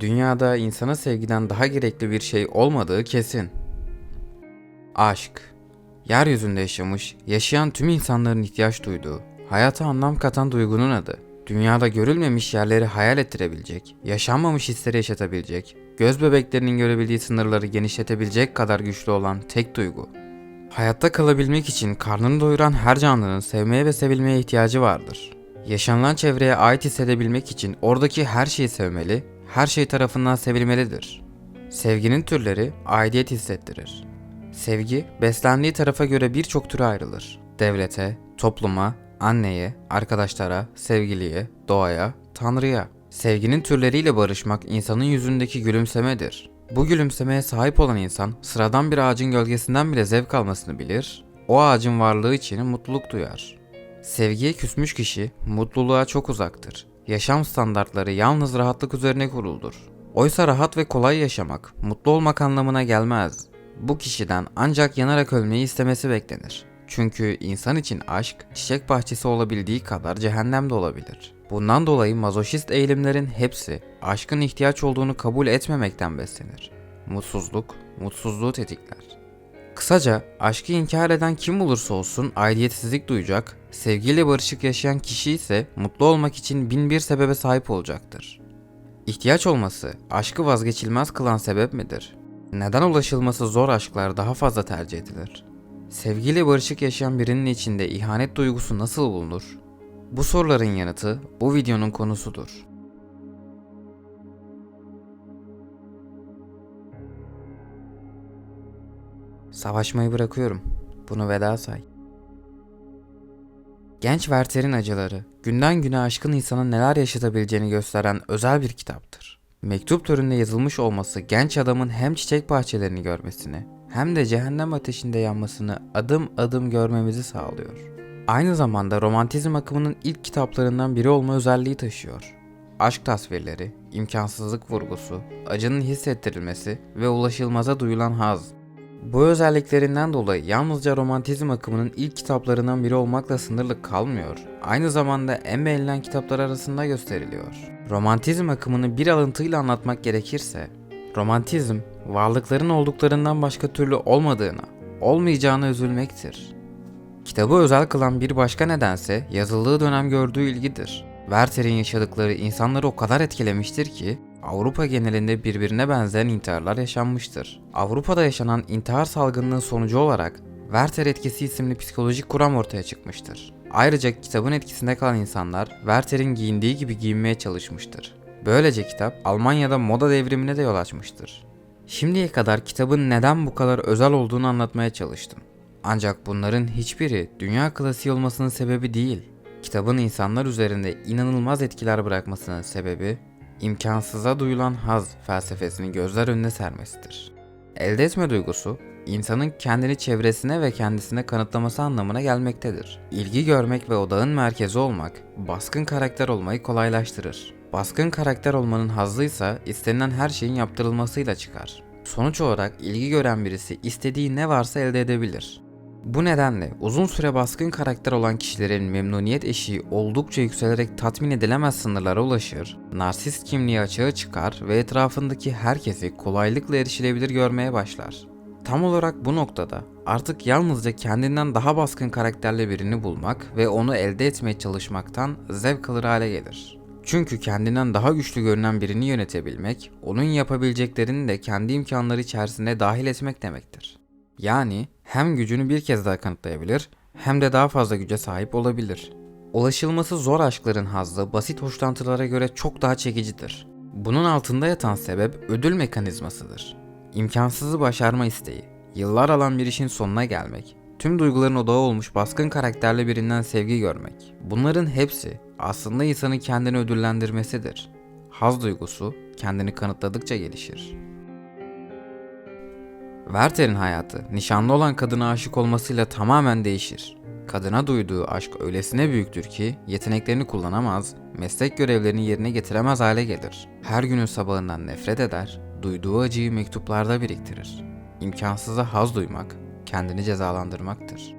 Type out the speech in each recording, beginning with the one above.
dünyada insana sevgiden daha gerekli bir şey olmadığı kesin. Aşk. Yeryüzünde yaşamış, yaşayan tüm insanların ihtiyaç duyduğu, hayata anlam katan duygunun adı. Dünyada görülmemiş yerleri hayal ettirebilecek, yaşanmamış hisleri yaşatabilecek, göz bebeklerinin görebildiği sınırları genişletebilecek kadar güçlü olan tek duygu. Hayatta kalabilmek için karnını doyuran her canlının sevmeye ve sevilmeye ihtiyacı vardır. Yaşanılan çevreye ait hissedebilmek için oradaki her şeyi sevmeli, her şey tarafından sevilmelidir. Sevginin türleri aidiyet hissettirir. Sevgi, beslendiği tarafa göre birçok türe ayrılır. Devlete, topluma, anneye, arkadaşlara, sevgiliye, doğaya, tanrıya. Sevginin türleriyle barışmak insanın yüzündeki gülümsemedir. Bu gülümsemeye sahip olan insan sıradan bir ağacın gölgesinden bile zevk almasını bilir, o ağacın varlığı için mutluluk duyar. Sevgiye küsmüş kişi mutluluğa çok uzaktır. Yaşam standartları yalnız rahatlık üzerine kuruldur. Oysa rahat ve kolay yaşamak, mutlu olmak anlamına gelmez. Bu kişiden ancak yanarak ölmeyi istemesi beklenir. Çünkü insan için aşk, çiçek bahçesi olabildiği kadar cehennem de olabilir. Bundan dolayı mazoşist eğilimlerin hepsi aşkın ihtiyaç olduğunu kabul etmemekten beslenir. Mutsuzluk, mutsuzluğu tetikler. Kısaca aşkı inkar eden kim olursa olsun aidiyetsizlik duyacak, sevgiyle barışık yaşayan kişi ise mutlu olmak için bin bir sebebe sahip olacaktır. İhtiyaç olması aşkı vazgeçilmez kılan sebep midir? Neden ulaşılması zor aşklar daha fazla tercih edilir? Sevgiyle barışık yaşayan birinin içinde ihanet duygusu nasıl bulunur? Bu soruların yanıtı bu videonun konusudur. Savaşmayı bırakıyorum. Bunu veda say. Genç Werther'in acıları, günden güne aşkın insanın neler yaşatabileceğini gösteren özel bir kitaptır. Mektup türünde yazılmış olması genç adamın hem çiçek bahçelerini görmesini hem de cehennem ateşinde yanmasını adım adım görmemizi sağlıyor. Aynı zamanda romantizm akımının ilk kitaplarından biri olma özelliği taşıyor. Aşk tasvirleri, imkansızlık vurgusu, acının hissettirilmesi ve ulaşılmaza duyulan haz. Bu özelliklerinden dolayı yalnızca romantizm akımının ilk kitaplarından biri olmakla sınırlı kalmıyor, aynı zamanda en beğenilen kitaplar arasında gösteriliyor. Romantizm akımını bir alıntıyla anlatmak gerekirse, romantizm, varlıkların olduklarından başka türlü olmadığına, olmayacağına üzülmektir. Kitabı özel kılan bir başka nedense yazıldığı dönem gördüğü ilgidir. Werther'in yaşadıkları insanları o kadar etkilemiştir ki Avrupa genelinde birbirine benzeyen intiharlar yaşanmıştır. Avrupa'da yaşanan intihar salgınının sonucu olarak Werther etkisi isimli psikolojik kuram ortaya çıkmıştır. Ayrıca kitabın etkisinde kalan insanlar Werther'in giyindiği gibi giyinmeye çalışmıştır. Böylece kitap Almanya'da moda devrimine de yol açmıştır. Şimdiye kadar kitabın neden bu kadar özel olduğunu anlatmaya çalıştım. Ancak bunların hiçbiri dünya klasiği olmasının sebebi değil. Kitabın insanlar üzerinde inanılmaz etkiler bırakmasının sebebi imkansıza duyulan haz felsefesini gözler önüne sermesidir. Elde etme duygusu insanın kendini çevresine ve kendisine kanıtlaması anlamına gelmektedir. İlgi görmek ve odağın merkezi olmak baskın karakter olmayı kolaylaştırır. Baskın karakter olmanın hazzıysa istenilen her şeyin yaptırılmasıyla çıkar. Sonuç olarak ilgi gören birisi istediği ne varsa elde edebilir. Bu nedenle uzun süre baskın karakter olan kişilerin memnuniyet eşiği oldukça yükselerek tatmin edilemez sınırlara ulaşır, narsist kimliği açığa çıkar ve etrafındaki herkesi kolaylıkla erişilebilir görmeye başlar. Tam olarak bu noktada artık yalnızca kendinden daha baskın karakterli birini bulmak ve onu elde etmeye çalışmaktan zevk alır hale gelir. Çünkü kendinden daha güçlü görünen birini yönetebilmek, onun yapabileceklerini de kendi imkanları içerisinde dahil etmek demektir. Yani hem gücünü bir kez daha kanıtlayabilir hem de daha fazla güce sahip olabilir. Ulaşılması zor aşkların hazzı basit hoşlantılara göre çok daha çekicidir. Bunun altında yatan sebep ödül mekanizmasıdır. İmkansızı başarma isteği, yıllar alan bir işin sonuna gelmek, tüm duyguların odağı olmuş baskın karakterli birinden sevgi görmek. Bunların hepsi aslında insanın kendini ödüllendirmesidir. Haz duygusu kendini kanıtladıkça gelişir. Werther'in hayatı nişanlı olan kadına aşık olmasıyla tamamen değişir. Kadına duyduğu aşk öylesine büyüktür ki yeteneklerini kullanamaz, meslek görevlerini yerine getiremez hale gelir. Her günün sabahından nefret eder, duyduğu acıyı mektuplarda biriktirir. İmkansıza haz duymak, kendini cezalandırmaktır.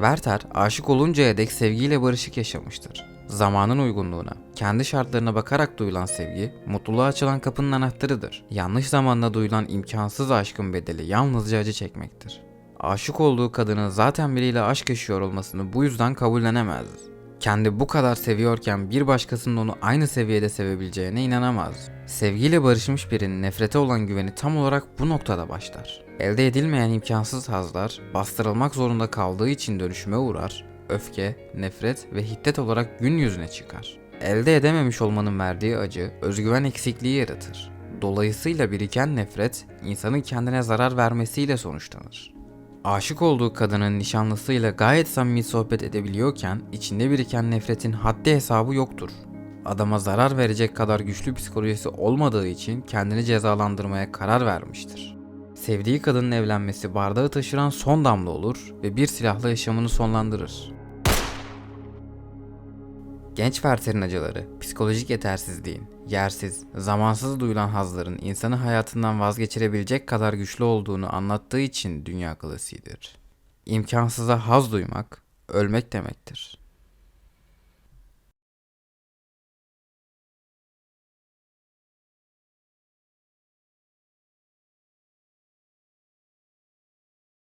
Werther aşık oluncaya dek sevgiyle barışık yaşamıştır. Zamanın uygunluğuna, kendi şartlarına bakarak duyulan sevgi, mutluluğa açılan kapının anahtarıdır. Yanlış zamanda duyulan imkansız aşkın bedeli yalnızca acı çekmektir. Aşık olduğu kadının zaten biriyle aşk yaşıyor olmasını bu yüzden kabullenemez. Kendi bu kadar seviyorken bir başkasının onu aynı seviyede sevebileceğine inanamaz. Sevgiyle barışmış birinin nefrete olan güveni tam olarak bu noktada başlar. Elde edilmeyen imkansız hazlar, bastırılmak zorunda kaldığı için dönüşüme uğrar, öfke, nefret ve hiddet olarak gün yüzüne çıkar. Elde edememiş olmanın verdiği acı, özgüven eksikliği yaratır. Dolayısıyla biriken nefret, insanın kendine zarar vermesiyle sonuçlanır. Aşık olduğu kadının nişanlısıyla gayet samimi sohbet edebiliyorken içinde biriken nefretin haddi hesabı yoktur. Adama zarar verecek kadar güçlü psikolojisi olmadığı için kendini cezalandırmaya karar vermiştir. Sevdiği kadının evlenmesi bardağı taşıran son damla olur ve bir silahla yaşamını sonlandırır. Genç Werther'in acıları, psikolojik yetersizliğin, yersiz, zamansız duyulan hazların insanı hayatından vazgeçirebilecek kadar güçlü olduğunu anlattığı için dünya klasiğidir. İmkansıza haz duymak, ölmek demektir.